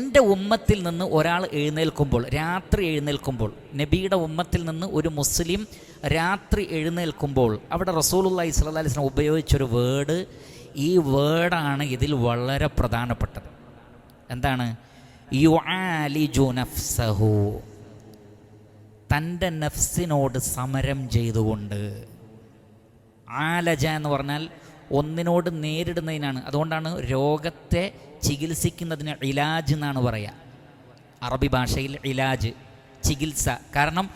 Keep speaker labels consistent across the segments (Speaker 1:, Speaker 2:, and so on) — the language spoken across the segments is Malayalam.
Speaker 1: എന്റെ ഉമ്മത്തിൽ നിന്ന് ഒരാൾ എഴുന്നേൽക്കുമ്പോൾ രാത്രി എഴുന്നേൽക്കുമ്പോൾ നബിയുടെ ഉമ്മത്തിൽ നിന്ന് ഒരു മുസ്ലിം രാത്രി എഴുന്നേൽക്കുമ്പോൾ അവിടെ റസൂലുള്ളാഹി സ്വല്ലല്ലാഹി അലൈഹി വസല്ലം ഉപയോഗിച്ചൊരു വേർഡ് ഈ വേർഡാണ് ഇതിൽ വളരെ പ്രധാനപ്പെട്ടത്. എന്താണ്? നഫ്സഹു. തന്റെ നഫ്സിനോട് സമരം ചെയ്തുകൊണ്ട്. ആലജ എന്ന് പറഞ്ഞാൽ ഒന്നിനോട് നേരിടുന്നതിനാണ്. അതുകൊണ്ടാണ് രോഗത്തെ ചികിത്സിക്കുന്നതിന് ഇലാജ് എന്നാണ് പറയുക അറബി ഭാഷയിൽ ഇലാജ് ചികിത്സ. കാരണം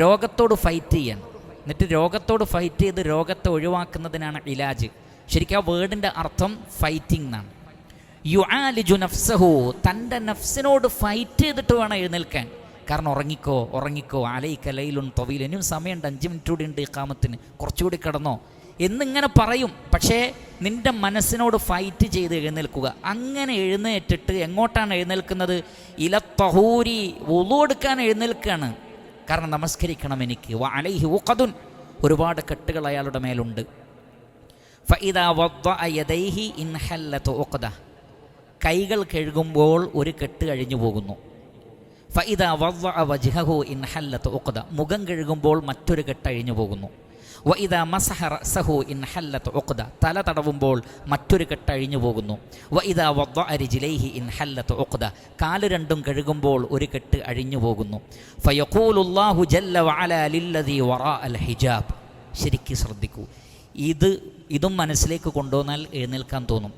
Speaker 1: രോഗത്തോട് ഫൈറ്റ് ചെയ്യാൻ എന്നിട്ട് രോഗത്തോട് ഫൈറ്റ് ചെയ്ത് രോഗത്തെ ഒഴിവാക്കുന്നതിനാണ് ഇലാജ്. ശരിക്കും ആ വേർഡിന്റെ അർത്ഥം ഫൈറ്റിംഗ് എന്നാണ്. യു ആലിജു നഫ്സഹു തന്റെ നഫ്സിനോട് ഫൈറ്റ് ചെയ്തിട്ട് വേണം എഴുന്നേൽക്കാൻ. കാരണം ഉറങ്ങിക്കോ ഉറങ്ങിക്കോ. അലൈക്ക ലൈലുൻ തൊവീൽ ഇനിയും സമയമുണ്ട് അഞ്ച് മിനിറ്റ് കൂടി ഉണ്ട് ഈ കാമത്തിന് കുറച്ചുകൂടി കിടന്നോ. എന്നിങ്ങനെ പറയും. പക്ഷേ നിന്റെ മനസ്സിനോട് ഫൈറ്റ് ചെയ്ത് എഴുന്നേൽക്കുക. അങ്ങനെ എഴുന്നേറ്റിട്ട് എങ്ങോട്ടാണ് എഴുന്നേൽക്കുന്നത്? ഇല തഹൂരി എടുക്കാൻ എഴുന്നേൽക്കുകയാണ്. കാരണം നമസ്കരിക്കണം എനിക്ക്. അലൈഹി ഉഖദുൻ. ഒരുപാട് കെട്ടുകൾ അയാളുടെ മേലുണ്ട്. കൈകൾ കഴുകുമ്പോൾ ഒരു കെട്ട് കഴിഞ്ഞു പോകുന്നു. ഫഇദ വദ്ദഅ വജ്ഹഹു ഇൻഹല്ലത്ത് ഉഖദ. മുഖം കഴുകുമ്പോൾ മറ്റൊരു കെട്ട് അഴിഞ്ഞു പോകുന്നു. വഇദ മസഹ ഇൻ ഇൻഹല്ലത്ത് ഉഖദ. തല തടവുമ്പോൾ മറ്റൊരു കെട്ട് അഴിഞ്ഞു പോകുന്നു. വഇദ അരിജിലൈഹി ഇൻ ഇൻഹല്ലത്ത് ഉഖദ. കാൽ രണ്ടും കഴുകുമ്പോൾ ഒരു കെട്ട് അഴിഞ്ഞു പോകുന്നു. ഫയഖൂലുല്ലാഹു ജല്ല വഅല ലില്ലദി വറാഅൽ ഹിജാബ്. ശരിക്കും ശ്രദ്ധിക്കൂ. ഇത് ഇതും മനസ്സിലേക്ക് കൊണ്ടുവന്നാൽ എഴുന്നേൽക്കാൻ തോന്നും.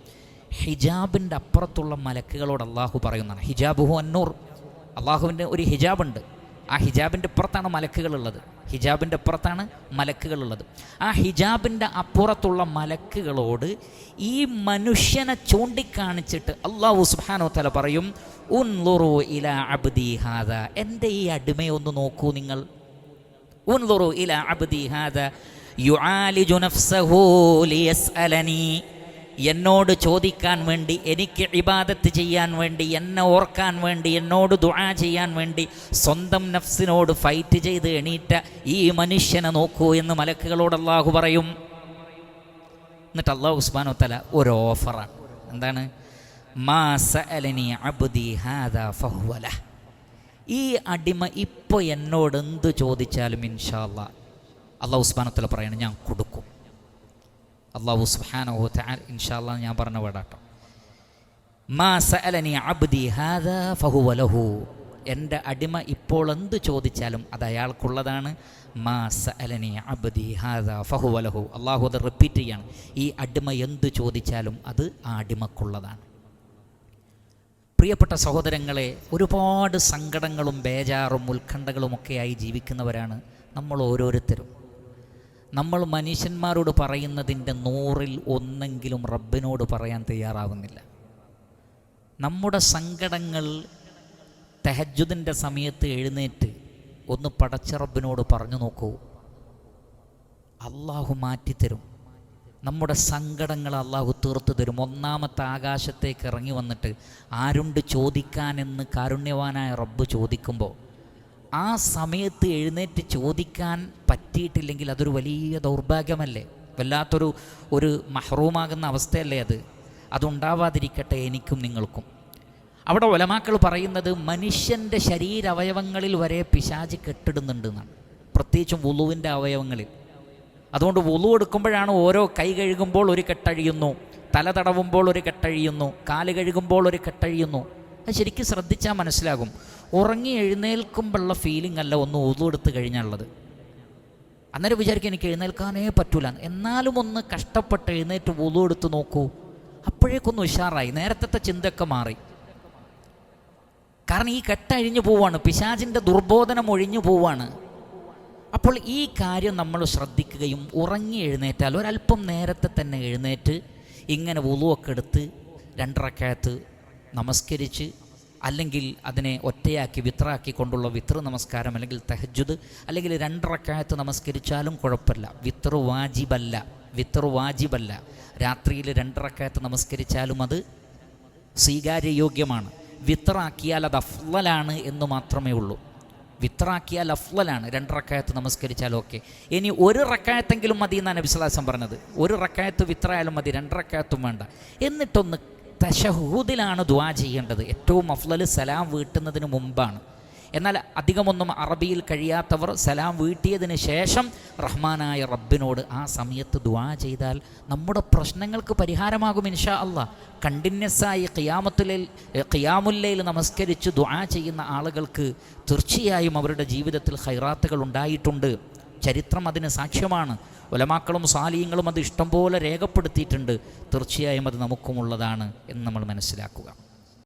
Speaker 1: ഹിജാബിന്റെ അപ്പുറത്തുള്ള മലക്കുകളോട് അള്ളാഹു പറയുന്നതാണ്. ഹിജാബുഹു അന്നൂർ. അള്ളാഹുവിന്റെ ഒരു ഹിജാബുണ്ട്. ആ ഹിജാബിന്റെ അപ്പുറത്താണ് മലക്കുകളുള്ളത്. ഹിജാബിന്റെ അപ്പുറത്താണ് മലക്കുകളുള്ളത്. ആ ഹിജാബിന്റെ അപ്പുറത്തുള്ള മലക്കുകളോട് ഈ മനുഷ്യനെ ചൂണ്ടിക്കാണിച്ചിട്ട് അള്ളാഹു സുബാനോ തല പറയും ഉൻലുറു ഇല അബ്ദി ഹാദ. എന്റെ ഈ അടിമയെ ഒന്ന് നോക്കൂ നിങ്ങൾ. ഉൻലുറു ഇല അബ്ദി ഹാദ യുആലിജു നഫ്സഹു ലിയസ്അലനി. എന്നോട് ചോദിക്കാൻ വേണ്ടി എനിക്ക് ഇബാദത്ത് ചെയ്യാൻ വേണ്ടി എന്നെ ഓർക്കാൻ വേണ്ടി എന്നോട് ദുആ ചെയ്യാൻ വേണ്ടി സ്വന്തം നഫ്സിനോട് ഫൈറ്റ് ചെയ്ത് എണീറ്റ ഈ മനുഷ്യനെ നോക്കൂ എന്ന് മലക്കുകളോട് അള്ളാഹു പറയും. എന്നിട്ട് അള്ളാഹു ഉസ്മാനോ തല ഒരു ഓഫറാണ്. എന്താണ്? മാ സഅലനി അബ്ദി ഈ അടിമ ഇപ്പോൾ എന്നോട് എന്ത് ചോദിച്ചാലും ഇൻഷാല്ല അള്ളാഹു ഉസ്മാനത്തല പറയണം ഞാൻ കൊടുക്കും. അള്ളാഹു സുഹാനഹു ഇൻഷാല്ല ഞാൻ പറഞ്ഞ വേടാട്ടോ. എന്റെ അടിമ ഇപ്പോൾ എന്ത് ചോദിച്ചാലും അത് അയാൾക്കുള്ളതാണ്. മാ സഅലനി അബ്ദി അള്ളാഹു അത് റിപ്പീറ്റ് ചെയ്യാണ്. ഈ അടിമ എന്ത് ചോദിച്ചാലും അത് ആ അടിമക്കുള്ളതാണ്. പ്രിയപ്പെട്ട സഹോദരങ്ങളെ ഒരുപാട് സങ്കടങ്ങളും ബേജാറും ഉത്കണ്ഠകളുമൊക്കെയായി ജീവിക്കുന്നവരാണ് നമ്മൾ ഓരോരുത്തരും. നമ്മൾ മനുഷ്യന്മാരോട് പറയുന്നതിന്റെ നൂറിൽ ഒന്നെങ്കിലും റബ്ബിനോട് പറയാൻ തയ്യാറാവുന്നില്ല. നമ്മുടെ സങ്കടങ്ങൾ തെഹജുദിന്റെ സമയത്ത് എഴുന്നേറ്റ് ഒന്ന് പടച്ച റബ്ബിനോട് പറഞ്ഞു നോക്കൂ. അള്ളാഹു മാറ്റിത്തരും നമ്മുടെ സങ്കടങ്ങൾ അള്ളാഹു തീർത്തു തരും. ഒന്നാമത്തെ ആകാശത്തേക്ക് ഇറങ്ങി വന്നിട്ട് ആരുണ്ട് ചോദിക്കാനെന്ന് കാരുണ്യവാനായ റബ്ബ് ചോദിക്കുമ്പോൾ ആ സമയത്ത് എഴുന്നേറ്റ് ചോദിക്കാൻ പറ്റിയിട്ടില്ലെങ്കിൽ അതൊരു വലിയ ദൗർഭാഗ്യമല്ലേ? വല്ലാത്തൊരു ഒരു മഹ്റൂമാകുന്ന അവസ്ഥയല്ലേ അത്? അതുണ്ടാവാതിരിക്കട്ടെ എനിക്കും നിങ്ങൾക്കും. അവിടെ ഒലമാക്കൾ പറയുന്നത് മനുഷ്യന്റെ ശരീരവയവങ്ങളിൽ വരെ പിശാച് കെട്ടിടുന്നുണ്ട് എന്നാണ് പ്രത്യേകിച്ചും വുളുവിന്റെ അവയവങ്ങളിൽ. അതുകൊണ്ട് വുളു എടുക്കുമ്പോഴാണ് ഓരോ കൈ കഴുകുമ്പോൾ ഒരു കെട്ടഴിയുന്നു തല തടവുമ്പോൾ ഒരു കെട്ടഴിയുന്നു കാൽ കഴുകുമ്പോൾ ഒരു കെട്ടഴിയുന്നു. അത് ശരിക്കും ശ്രദ്ധിച്ചാൽ മനസ്സിലാകും. ഉറങ്ങി എഴുന്നേൽക്കുമ്പോഴുള്ള ഫീലിംഗ് അല്ല ഒന്ന് വുളു എടുത്ത് കഴിഞ്ഞുള്ളത് അന്നേരം വിചാരിക്കും എനിക്ക് എഴുന്നേൽക്കാനേ പറ്റൂല. എന്നാലും ഒന്ന് കഷ്ടപ്പെട്ട് എഴുന്നേറ്റ് വുളു എടുത്ത് നോക്കൂ. അപ്പോഴേക്കൊന്ന് ഉഷാറായി. നേരത്തെ ചിന്തയൊക്കെ മാറി. കാരണം ഈ കെട്ടഴിഞ്ഞു പോവാണ്. പിശാചിന്റെ ദുർബോധനം ഒഴിഞ്ഞു പോവാണ്. അപ്പോൾ ഈ കാര്യം നമ്മൾ ശ്രദ്ധിക്കുകയും ഉറങ്ങി എഴുന്നേറ്റാൽ ഒരല്പം നേരത്തെ തന്നെ എഴുന്നേറ്റ് ഇങ്ങനെ ഉളുവൊക്കെ എടുത്ത് രണ്ടറക്കകത്ത് നമസ്കരിച്ച് അല്ലെങ്കിൽ അതിനെ ഒറ്റയാക്കി വിത്രാക്കി കൊണ്ടുള്ള വിത്ര നമസ്കാരം അല്ലെങ്കിൽ തെഹജുദ് അല്ലെങ്കിൽ രണ്ടറക്കായത്ത് നമസ്കരിച്ചാലും കുഴപ്പമില്ല. വിത്ര വാജിബല്ല വിത്ര വാജിബല്ല. രാത്രിയിൽ രണ്ടറക്കായത്ത് നമസ്കരിച്ചാലും അത് സ്വീകാര്യയോഗ്യമാണ്. വിത്രാക്കിയാൽ അത് അഫ്ലലാണ് എന്ന് മാത്രമേ ഉള്ളൂ. വിത്രാക്കിയാൽ അഫ്ലലാണ് രണ്ട് റക്കായത്ത് നമസ്കരിച്ചാലും ഓക്കെ ഇനി ഒരു റക്കായത്തെങ്കിലും മതി എന്നാണ് നബിസ്ലാസം പറഞ്ഞത്. ഒരു റക്കായത്ത് വിത്രായാലും മതി രണ്ട് റക്കായത്തും വേണ്ട. എന്നിട്ടൊന്ന് തശഹൂദിലാണ് ദുആ ചെയ്യേണ്ടത്. ഏറ്റവും അഫ്ലൽ സലാം വീട്ടുന്നതിന് മുമ്പാണ്. എന്നാൽ അധികമൊന്നും അറബിയിൽ കഴിയാത്തവർ സലാം വീട്ടിയതിന് ശേഷം റഹ്മാനായ റബ്ബിനോട് ആ സമയത്ത് ദുആ ചെയ്താൽ നമ്മുടെ പ്രശ്നങ്ങൾക്ക് പരിഹാരമാകും ഇൻഷാ അല്ല. കണ്ടിന്യൂസായി ഖിയാമത്തുലയിൽ ഖിയാമുല്ലയിൽ നമസ്കരിച്ച് ദുആ ചെയ്യുന്ന ആളുകൾക്ക് തീർച്ചയായും അവരുടെ ജീവിതത്തിൽ ഹൈറാത്തുകൾ ഉണ്ടായിട്ടുണ്ട്. ചരിത്രം അതിന് സാക്ഷ്യമാണ്. ഒലമാക്കളും സാലിയങ്ങളും അത് ഇഷ്ടംപോലെ രേഖപ്പെടുത്തിയിട്ടുണ്ട്. തീർച്ചയായും അത് നമുക്കുമുള്ളതാണ് എന്ന് നമ്മൾ മനസ്സിലാക്കുക.